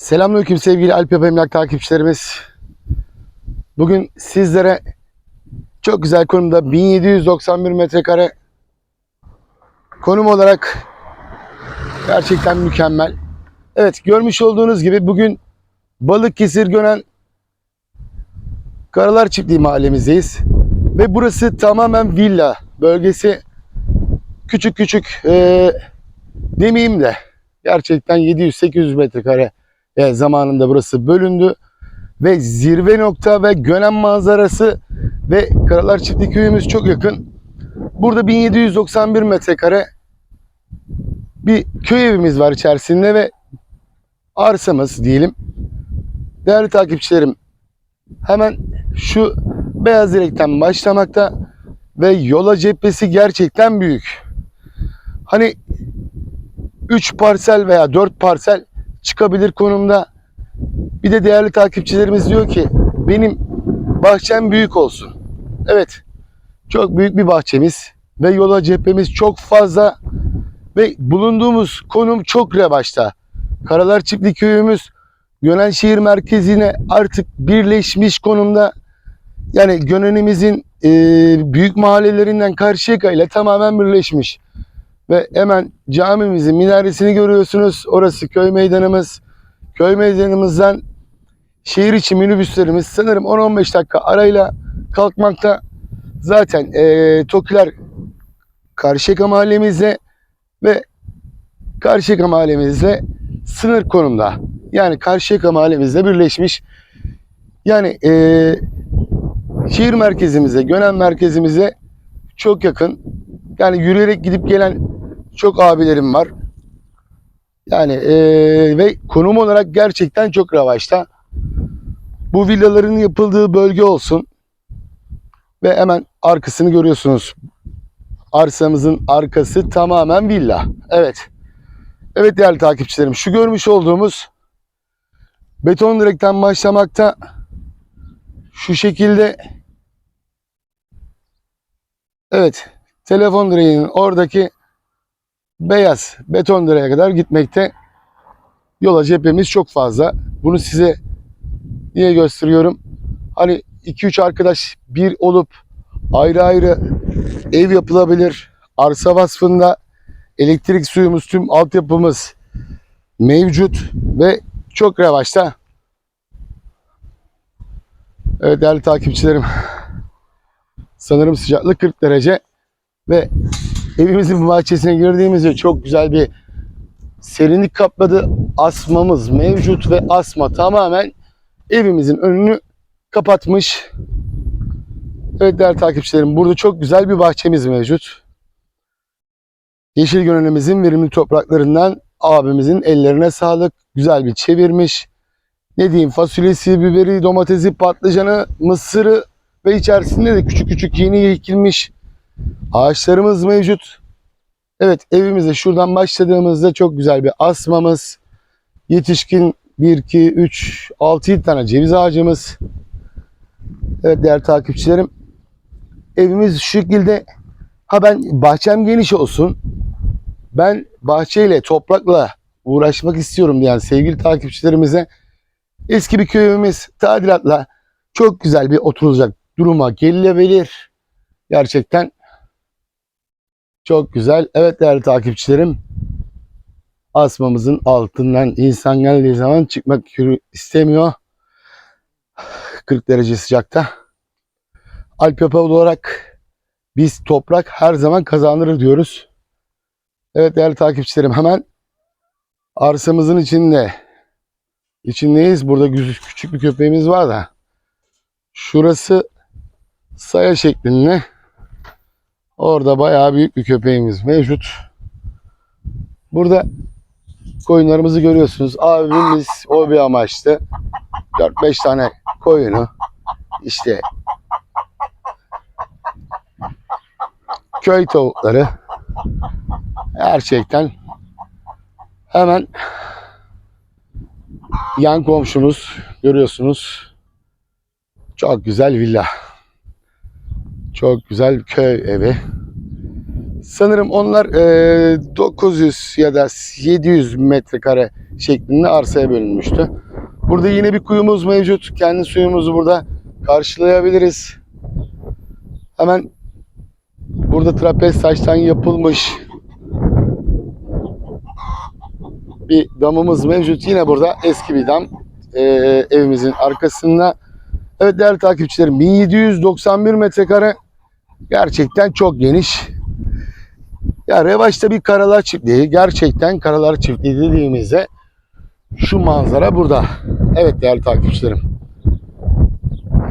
Selamünaleyküm sevgili Alp Emlak takipçilerimiz. Bugün sizlere çok güzel konumda 1791 metrekare konum olarak gerçekten mükemmel. Evet görmüş olduğunuz gibi bugün Balıkesir Gönen Karalar Çiftliği mahallemizdeyiz. Ve burası tamamen villa bölgesi. Küçük küçük eee demeyeyim de gerçekten 700-800 metrekare e, zamanında burası bölündü. Ve zirve nokta ve Gönen manzarası ve Karalar Çiftlik köyümüz çok yakın. Burada 1791 metrekare bir köy evimiz var içerisinde ve arsamız diyelim. Değerli takipçilerim hemen şu beyaz direkten başlamakta ve yola cephesi gerçekten büyük. Hani 3 parsel veya 4 parsel çıkabilir konumda. Bir de değerli takipçilerimiz diyor ki benim bahçem büyük olsun. Evet. Çok büyük bir bahçemiz ve yola cephemiz çok fazla ve bulunduğumuz konum çok revaçta. Karalar Çiftlik köyümüz Gönen şehir merkezine artık birleşmiş konumda. Yani Gönen'imizin e, büyük mahallelerinden Karşıyaka ile tamamen birleşmiş. Ve hemen camimizin minaresini görüyorsunuz. Orası köy meydanımız. Köy meydanımızdan şehir içi minibüslerimiz sanırım 10-15 dakika arayla kalkmakta. Zaten eee Tokiler Karşıyaka mahallemizle ve Karşıyaka mahallemizle sınır konumda. Yani Karşıyaka mahallemizle birleşmiş. Yani eee, şehir merkezimize, Gönen merkezimize çok yakın. Yani yürüyerek gidip gelen çok abilerim var. Yani eee, ve konum olarak gerçekten çok revaçta. Bu villaların yapıldığı bölge olsun. Ve hemen arkasını görüyorsunuz. Arsamızın arkası tamamen villa. Evet. Evet değerli takipçilerim. Şu görmüş olduğumuz beton direkten başlamakta şu şekilde Evet. Telefon direğinin oradaki beyaz beton direğe kadar gitmekte. Yola cephemiz çok fazla. Bunu size niye gösteriyorum? Hani 2-3 arkadaş bir olup ayrı ayrı ev yapılabilir. Arsa vasfında elektrik suyumuz, tüm altyapımız mevcut ve çok revaçta. Evet değerli takipçilerim. Sanırım sıcaklık 40 derece ve evimizin bahçesine girdiğimizde çok güzel bir serinlik kapladı. Asmamız mevcut ve asma tamamen evimizin önünü kapatmış. Evet değerli takipçilerim burada çok güzel bir bahçemiz mevcut. Yeşil gönülümüzün verimli topraklarından abimizin ellerine sağlık. Güzel bir çevirmiş. Ne diyeyim fasulyesi, biberi, domatesi, patlıcanı, mısırı ve içerisinde de küçük küçük yeni ekilmiş ağaçlarımız mevcut. Evet evimize şuradan başladığımızda çok güzel bir asmamız, yetişkin 1, 2, 3, 6, 7 tane ceviz ağacımız. Evet değerli takipçilerim. Evimiz şu şekilde. Ha ben bahçem geniş olsun. Ben bahçeyle, toprakla uğraşmak istiyorum diyen sevgili takipçilerimize eski bir köyümüz tadilatla çok güzel bir oturulacak duruma gelinebilir. Gerçekten çok güzel. Evet değerli takipçilerim. Asmamızın altından insan geldiği zaman çıkmak istemiyor. 40 derece sıcakta. Alp yapı olarak biz toprak her zaman kazanır diyoruz. Evet değerli takipçilerim hemen arsamızın içinde içindeyiz. Burada küçük bir köpeğimiz var da şurası saya şeklinde orada bayağı büyük bir köpeğimiz mevcut. Burada koyunlarımızı görüyorsunuz. Abimiz o bir amaçlı 4-5 tane koyunu işte köy tavukları gerçekten hemen yan komşumuz görüyorsunuz. Çok güzel villa. Çok güzel köy evi. Sanırım onlar e, 900 ya da 700 metrekare şeklinde arsaya bölünmüştü. Burada yine bir kuyumuz mevcut. Kendi suyumuzu burada karşılayabiliriz. Hemen burada trapez taştan yapılmış bir damımız mevcut. Yine burada eski bir dam e, evimizin arkasında. Evet değerli takipçilerim 1791 metrekare gerçekten çok geniş. Ya Revaç'ta bir karalar çiftliği. Gerçekten karalar çiftliği dediğimizde şu manzara burada. Evet değerli takipçilerim.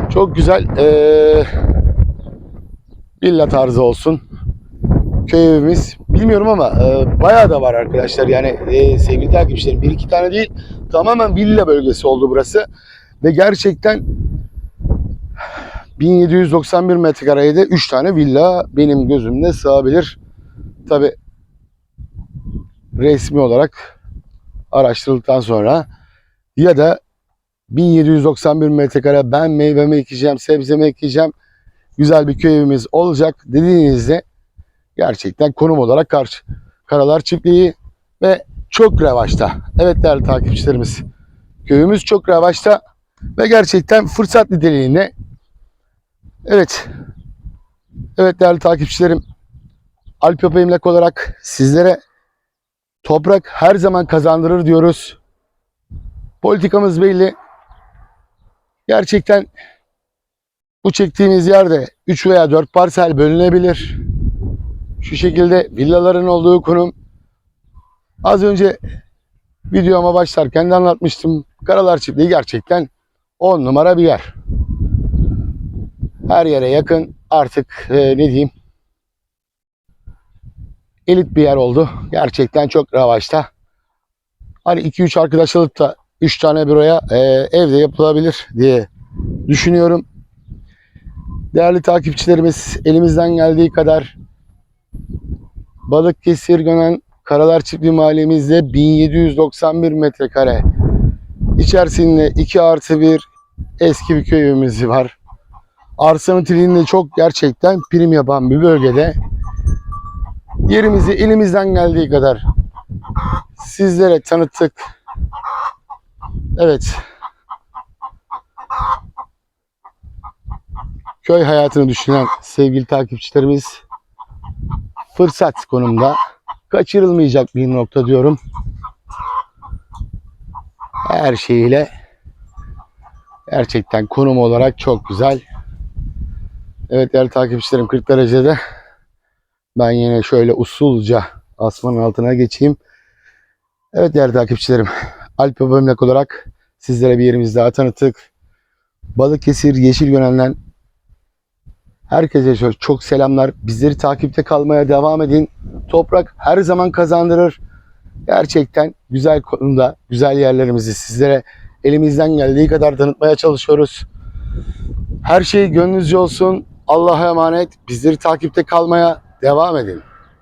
Çok güzel eee villa tarzı olsun. Köy evimiz. Bilmiyorum ama e, bayağı da var arkadaşlar. Yani e, sevgili takipçilerim bir iki tane değil tamamen villa bölgesi oldu burası. Ve gerçekten 1791 metrekareye de 3 tane villa benim gözümde sığabilir. Tabi resmi olarak araştırıldıktan sonra ya da 1791 metrekare ben meyvemi ekeceğim, sebzemi ekeceğim, güzel bir köy evimiz olacak dediğinizde gerçekten konum olarak karşı Karalar Çiftliği ve çok revaçta. Evet değerli takipçilerimiz. Köyümüz çok revaçta ve gerçekten fırsat niteliğinde. Evet. Evet değerli takipçilerim. Alp Yapı Emlak olarak sizlere toprak her zaman kazandırır diyoruz. Politikamız belli. Gerçekten bu çektiğimiz yerde 3 veya 4 parsel bölünebilir. Şu şekilde villaların olduğu konum. Az önce videoma başlarken de anlatmıştım. Karalar Çiftliği gerçekten 10 numara bir yer. Her yere yakın artık e, ne diyeyim elit bir yer oldu. Gerçekten çok revaçta. Hani 2-3 arkadaş alıp da 3 tane büroya e, evde yapılabilir diye düşünüyorum. Değerli takipçilerimiz elimizden geldiği kadar Balıkesir Gönen Karalar Çiftliği mahallemizde 1791 metrekare. İçerisinde 2 artı 1 eski bir köy evimiz var. Arsa niteliğinde çok gerçekten prim yapan bir bölgede yerimizi elimizden geldiği kadar sizlere tanıttık. Evet. Köy hayatını düşünen sevgili takipçilerimiz fırsat konumda kaçırılmayacak bir nokta diyorum. Her şeyiyle gerçekten konum olarak çok güzel. Evet değerli takipçilerim 40 derecede ben yine şöyle usulca asmanın altına geçeyim. Evet değerli takipçilerim Alp Emlak olarak sizlere bir yerimizi daha tanıttık. Balıkesir Yeşil Gönen'den herkese çok, çok selamlar. Bizleri takipte kalmaya devam edin. Toprak her zaman kazandırır. Gerçekten güzel konuda güzel yerlerimizi sizlere elimizden geldiği kadar tanıtmaya çalışıyoruz. Her şey gönlünüzce olsun. Allah'a emanet. Bizleri takipte kalmaya devam edin.